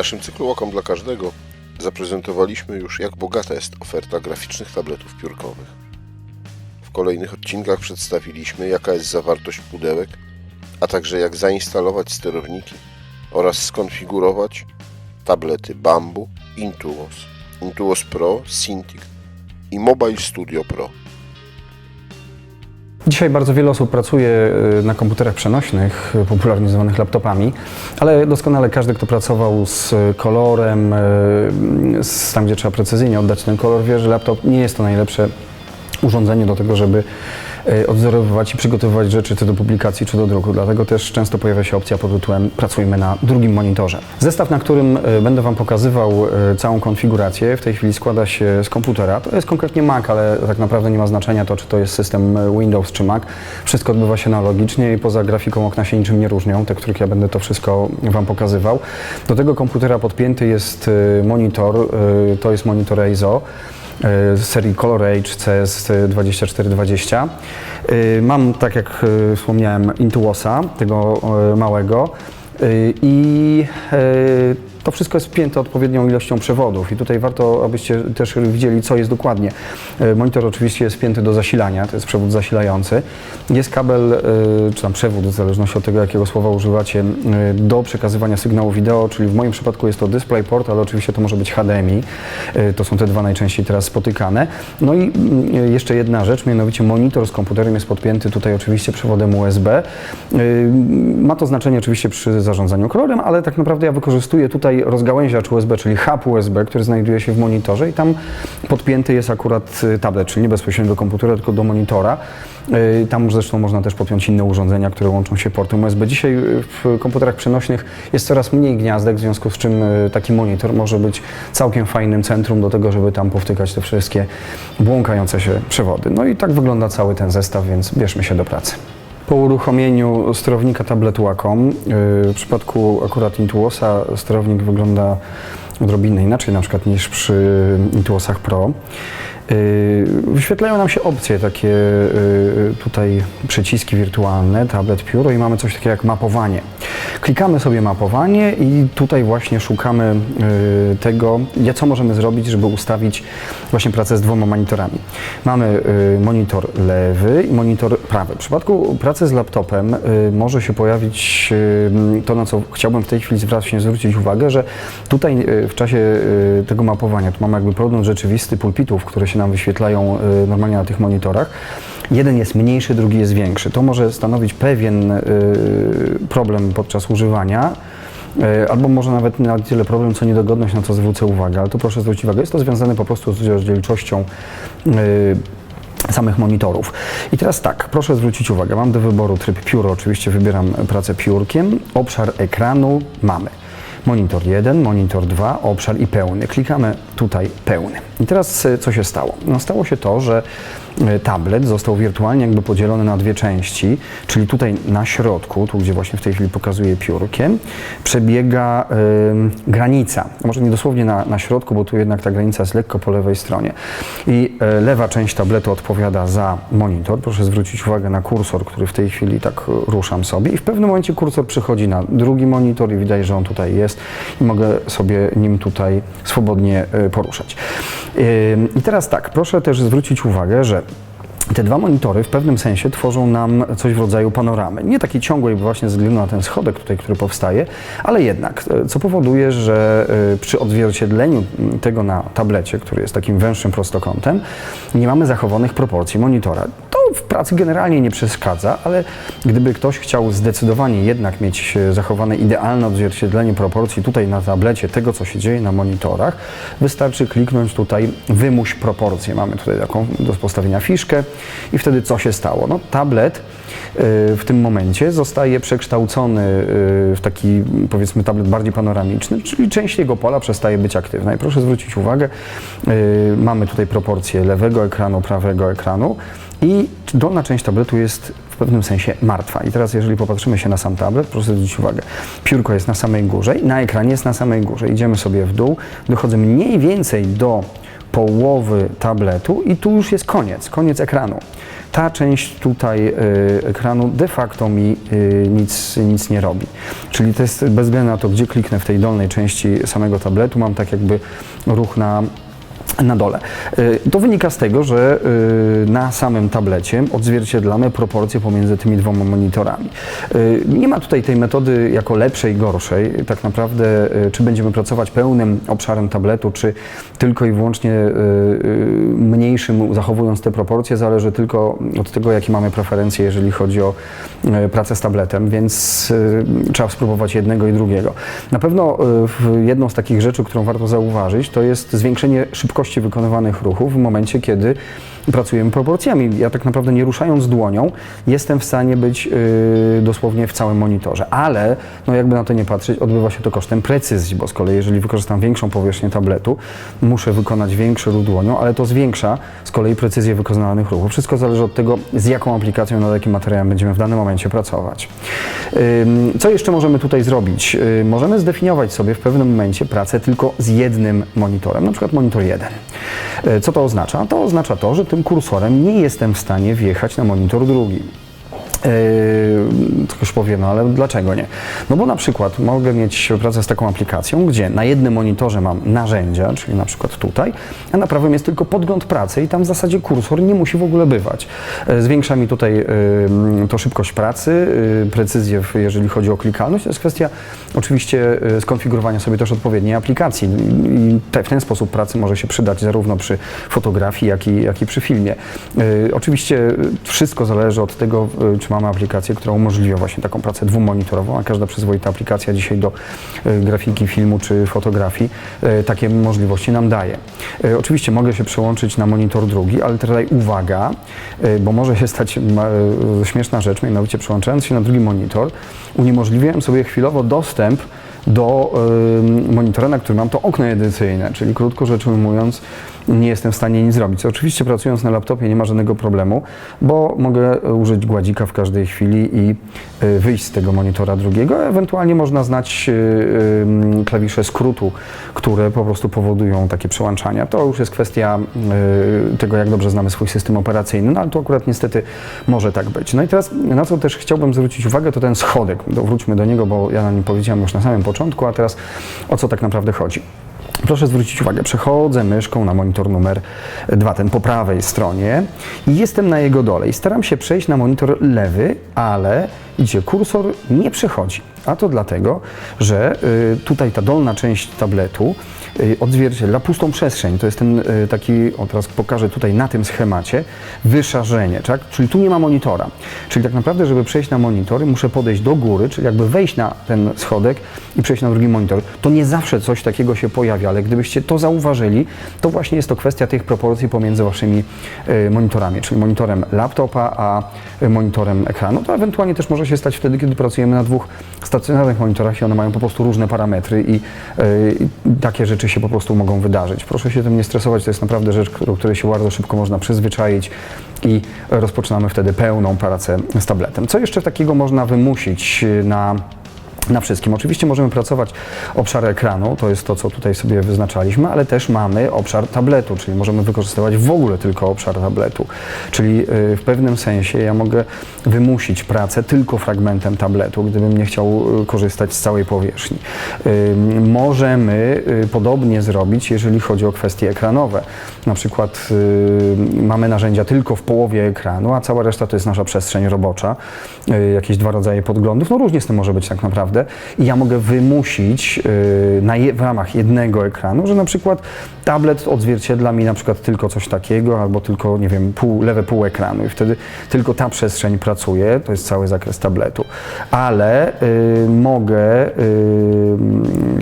naszym cyklu Łakom dla każdego zaprezentowaliśmy już, jak bogata jest oferta graficznych tabletów piórkowych. W kolejnych odcinkach przedstawiliśmy, jaka jest zawartość pudełek, a także jak zainstalować sterowniki oraz skonfigurować tablety Bambu, Intuos, Intuos Pro, Cintiq i Mobile Studio Pro. Dzisiaj bardzo wiele osób pracuje y, na komputerach przenośnych, y, popularnie zwanych laptopami, ale doskonale każdy, kto pracował z kolorem, y, z tam, gdzie trzeba precyzyjnie oddać ten kolor, wie, że laptop nie jest to najlepsze urządzenie do tego, żeby y, odwzorowywać i przygotowywać rzeczy czy do publikacji, czy do druku. Dlatego też często pojawia się opcja pod tytułem pracujmy na drugim monitorze. Zestaw, na którym y, będę Wam pokazywał y, całą konfigurację, w tej chwili składa się z komputera. To jest konkretnie Mac, ale tak naprawdę nie ma znaczenia to, czy to jest system Windows czy Mac. Wszystko odbywa się analogicznie i poza grafiką okna się niczym nie różnią, te, których ja będę to wszystko Wam pokazywał. Do tego komputera podpięty jest monitor, to jest monitor EIZO z serii Color Age CS2420. Y, Mam, tak jak y, wspomniałem, Intuosa, tego małego i to wszystko jest wpięte odpowiednią ilością przewodów i tutaj warto, abyście też widzieli, co jest dokładnie. Y, Monitor oczywiście jest wpięty do zasilania, to jest przewód zasilający. Jest kabel, y, czy tam przewód, w zależności od tego, jakiego słowa używacie, y, do przekazywania sygnału wideo, czyli w moim przypadku jest to DisplayPort, ale oczywiście to może być HDMI. To są te dwa najczęściej teraz spotykane. No i jeszcze jedna rzecz, mianowicie monitor z komputerem jest podpięty tutaj oczywiście przewodem USB. Ma to znaczenie oczywiście przy zarządzaniu kolorem, ale tak naprawdę ja wykorzystuję tutaj rozgałęziacz USB, czyli hub USB, który znajduje się w monitorze i tam podpięty jest akurat y, tablet, czyli nie bezpośrednio do komputera, tylko do monitora. Y, Tam zresztą można też podpiąć inne urządzenia, które łączą się portem USB. Dzisiaj y, w komputerach przenośnych jest coraz mniej gniazdek, w związku z czym taki monitor może być całkiem fajnym centrum do tego, żeby tam powtykać te wszystkie błąkające się przewody. No i tak wygląda cały ten zestaw, więc bierzmy się do pracy. Po uruchomieniu sterownika tablet Wacom, y, w przypadku akurat Intuosa sterownik wygląda odrobinę inaczej na przykład niż przy Intuosach Pro. Y, Wyświetlają nam się opcje, takie y, tutaj przyciski wirtualne, tablet pióro i mamy coś takiego jak mapowanie. Klikamy sobie mapowanie i tutaj właśnie szukamy y, tego, co możemy zrobić, żeby ustawić właśnie pracę z dwoma monitorami. Mamy monitor lewy i monitor prawy. W przypadku pracy z laptopem może się pojawić to, na co chciałbym w tej chwili zwrócić uwagę, że tutaj w czasie tego mapowania, tu mamy jakby problem rzeczywisty pulpitów, które się nam wyświetlają y, normalnie na tych monitorach. Jeden jest mniejszy, drugi jest większy. To może stanowić pewien y, problem podczas używania. y, Albo może nawet na tyle problem, co niedogodność, na co zwrócę uwagę, ale tu proszę zwrócić uwagę, jest to związane po prostu z rozdzielczością y, samych monitorów. I teraz tak, proszę zwrócić uwagę, mam do wyboru tryb pióro, oczywiście wybieram pracę piórkiem, obszar ekranu mamy. Monitor 1, monitor 2, obszar i pełny. Klikamy tutaj pełny. I teraz y, co się stało? No stało się to, że tablet został wirtualnie jakby podzielony na dwie części, czyli tutaj na środku, tu gdzie właśnie w tej chwili pokazuję piórkiem, przebiega y, granica. Może nie dosłownie na, na środku, bo tu jednak ta granica jest lekko po lewej stronie. I y, lewa część tabletu odpowiada za monitor. Proszę zwrócić uwagę na kursor, który w tej chwili tak y, ruszam sobie i w pewnym momencie kursor przychodzi na drugi monitor i widać, że on tutaj jest i mogę sobie nim tutaj swobodnie poruszać. I teraz tak, proszę też zwrócić uwagę, że te dwa monitory w pewnym sensie tworzą nam coś w rodzaju panoramy. Nie takiej ciągłej właśnie ze względu na ten schodek tutaj, który powstaje, ale jednak, e, co powoduje, że e, przy odzwierciedleniu tego na tablecie, który jest takim węższym prostokątem, nie mamy zachowanych proporcji monitora. W pracy generalnie nie przeszkadza, ale gdyby ktoś chciał zdecydowanie jednak mieć e, zachowane idealne odzwierciedlenie proporcji tutaj na tablecie tego, co się dzieje na monitorach, wystarczy kliknąć tutaj wymuś proporcje. Mamy tutaj taką do postawienia fiszkę i wtedy co się stało? No, tablet y, w tym momencie zostaje przekształcony y, w taki powiedzmy tablet bardziej panoramiczny, czyli część jego pola przestaje być aktywna. I proszę zwrócić uwagę, mamy tutaj proporcje lewego ekranu, prawego ekranu i dolna część tabletu jest w pewnym sensie martwa. I teraz jeżeli popatrzymy się na sam tablet, proszę zwrócić uwagę, piórko jest na samej górze i na ekranie jest na samej górze. Idziemy sobie w dół, dochodzę mniej więcej do połowy tabletu i tu już jest koniec, koniec ekranu. Ta część tutaj y, ekranu de facto mi y, nic, nic nie robi. Czyli to jest bez względu na to, gdzie kliknę w tej dolnej części samego tabletu, mam tak jakby ruch na na dole. Y, To wynika z tego, że y, na samym tablecie odzwierciedlamy proporcje pomiędzy tymi dwoma monitorami. Y, Nie ma tutaj tej metody jako lepszej, gorszej. Tak naprawdę, czy będziemy pracować pełnym obszarem tabletu, czy tylko i wyłącznie mniejszym, zachowując te proporcje, zależy tylko od tego, jakie mamy preferencje, jeżeli chodzi o pracę z tabletem, więc trzeba spróbować jednego i drugiego. Na pewno jedną z takich rzeczy, którą warto zauważyć, to jest zwiększenie szybkości wykonywanych ruchów w momencie, kiedy pracujemy proporcjami. Ja tak naprawdę nie ruszając dłonią, jestem w stanie być y, dosłownie w całym monitorze, ale no jakby na to nie patrzeć, odbywa się to kosztem precyzji, bo z kolei jeżeli wykorzystam większą powierzchnię tabletu, muszę wykonać większy ruch dłonią, ale to zwiększa z kolei precyzję wykonanych ruchów. Wszystko zależy od tego, z jaką aplikacją, nad jakim materiałem będziemy w danym momencie pracować. Ym, Co jeszcze możemy tutaj zrobić? Yy, Możemy zdefiniować sobie w pewnym momencie pracę tylko z jednym monitorem, na przykład monitor 1. Yy, Co to oznacza? To oznacza to, że tym kursorem nie jestem w stanie wjechać na monitor drugi. Yy, ktoś powie, no ale dlaczego nie? No bo na przykład mogę mieć pracę z taką aplikacją, gdzie na jednym monitorze mam narzędzia, czyli na przykład tutaj, a na prawym jest tylko podgląd pracy i tam w zasadzie kursor nie musi w ogóle bywać. Yy, Zwiększa mi tutaj yy, to szybkość pracy, yy, precyzję, jeżeli chodzi o klikalność. To jest kwestia oczywiście yy, skonfigurowania sobie też odpowiedniej aplikacji i te, w ten sposób pracy może się przydać zarówno przy fotografii, jak i, jak i przy filmie. Yy, Oczywiście wszystko zależy od tego, yy, czy mamy aplikację, która umożliwia właśnie taką pracę dwumonitorową, a każda przyzwoita aplikacja dzisiaj do yy, grafiki, filmu czy fotografii yy, takie możliwości nam daje. Yy, Oczywiście mogę się przełączyć na monitor drugi, ale tutaj uwaga, bo może się stać śmieszna rzecz, mianowicie przełączając się na drugi monitor, uniemożliwiałem sobie chwilowo dostęp do monitora, na którym mam to okno edycyjne, czyli krótko rzecz ujmując, nie jestem w stanie nic zrobić. Oczywiście pracując na laptopie nie ma żadnego problemu, bo mogę użyć gładzika w każdej chwili i y, wyjść z tego monitora drugiego. Ewentualnie można znać y, klawisze skrótu, które po prostu powodują takie przełączania. To już jest kwestia tego, jak dobrze znamy swój system operacyjny, no ale tu akurat niestety może tak być. No i teraz na co też chciałbym zwrócić uwagę, to ten schodek. Wróćmy do niego, bo ja na nim powiedziałem już na samym początku, a teraz o co tak naprawdę chodzi. Proszę zwrócić uwagę, przechodzę myszką na monitor numer 2, ten po prawej stronie i jestem na jego dole i staram się przejść na monitor lewy, ale idzie kursor nie przechodzi. A to dlatego, że y, tutaj ta dolna część tabletu y, odzwierciedla pustą przestrzeń. To jest ten y, taki, o teraz pokażę tutaj na tym schemacie, wyszarzenie, tak? czyli tu nie ma monitora. Czyli tak naprawdę, żeby przejść na monitor, muszę podejść do góry, czyli jakby wejść na ten schodek i przejść na drugi monitor. To nie zawsze coś takiego się pojawia, ale gdybyście to zauważyli, to właśnie jest to kwestia tych proporcji pomiędzy waszymi monitorami, czyli monitorem laptopa, a monitorem ekranu. To ewentualnie też może się stać wtedy, kiedy pracujemy na dwóch stacjonarnych monitorach i one mają po prostu różne parametry i, y, i takie rzeczy się po prostu mogą wydarzyć. Proszę się tym nie stresować, to jest naprawdę rzecz, do której się bardzo szybko można przyzwyczaić i rozpoczynamy wtedy pełną pracę z tabletem. Co jeszcze takiego można wymusić y, na na wszystkim. Oczywiście możemy pracować obszar ekranu, to jest to, co tutaj sobie wyznaczaliśmy, ale też mamy obszar tabletu, czyli możemy wykorzystywać w ogóle tylko obszar tabletu. Czyli y, w pewnym sensie ja mogę wymusić pracę tylko fragmentem tabletu, gdybym nie chciał y, korzystać z całej powierzchni. Możemy y, podobnie zrobić, jeżeli chodzi o kwestie ekranowe. Na przykład mamy narzędzia tylko w połowie ekranu, a cała reszta to jest nasza przestrzeń robocza, jakieś dwa rodzaje podglądów. No różnie z tym może być tak naprawdę. I ja mogę wymusić y, na je, w ramach jednego ekranu, że na przykład tablet odzwierciedla mi na przykład tylko coś takiego, albo tylko, nie wiem, pół, lewe pół ekranu i wtedy tylko ta przestrzeń pracuje, to jest cały zakres tabletu. Ale y, mogę, y,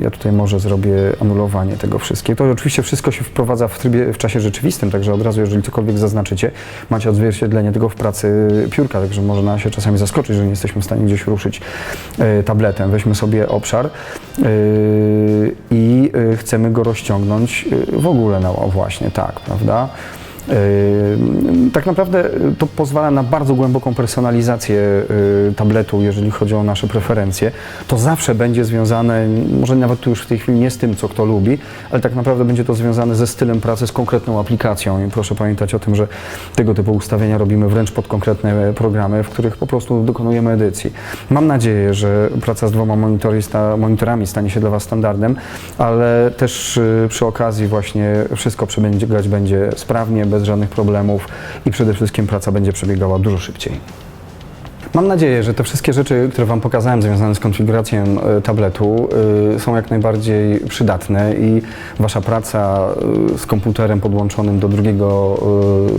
ja tutaj może zrobię anulowanie tego wszystkiego. To oczywiście wszystko się wprowadza w trybie, w czasie rzeczywistym, także od razu, jeżeli cokolwiek zaznaczycie, macie odzwierciedlenie tego w pracy piórka, także można się czasami zaskoczyć, że nie jesteśmy w stanie gdzieś ruszyć y, Weźmy sobie obszar y, i y, chcemy go rozciągnąć y, w ogóle na o, właśnie tak, prawda? Yy, Tak naprawdę to pozwala na bardzo głęboką personalizację yy, tabletu, jeżeli chodzi o nasze preferencje. To zawsze będzie związane, może nawet tu już w tej chwili nie z tym, co kto lubi, ale tak naprawdę będzie to związane ze stylem pracy, z konkretną aplikacją. I proszę pamiętać o tym, że tego typu ustawienia robimy wręcz pod konkretne programy, w których po prostu dokonujemy edycji. Mam nadzieję, że praca z dwoma monitorami stanie się dla Was standardem, ale też y, przy okazji właśnie wszystko przebiegać będzie sprawnie, bez żadnych problemów i przede wszystkim praca będzie przebiegała dużo szybciej. Mam nadzieję, że te wszystkie rzeczy, które Wam pokazałem związane z konfiguracją y, tabletu y, są jak najbardziej przydatne i Wasza praca y, z komputerem podłączonym do drugiego,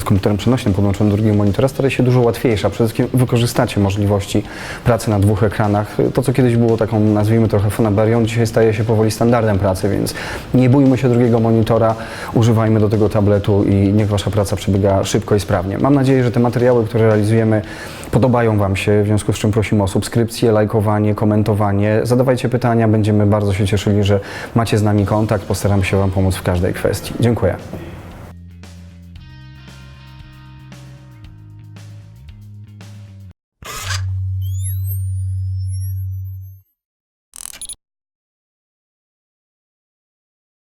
z komputerem przenośnym podłączonym do drugiego monitora staje się dużo łatwiejsza. Przede wszystkim wykorzystacie możliwości pracy na dwóch ekranach. To, co kiedyś było taką, nazwijmy trochę fanaberią, dzisiaj staje się powoli standardem pracy, więc nie bójmy się drugiego monitora, używajmy do tego tabletu i niech Wasza praca przebiega szybko i sprawnie. Mam nadzieję, że te materiały, które realizujemy, podobają Wam się, w związku z czym prosimy o subskrypcję, lajkowanie, komentowanie. Zadawajcie pytania, będziemy bardzo się cieszyli, że macie z nami kontakt. Postaram się Wam pomóc w każdej kwestii. Dziękuję.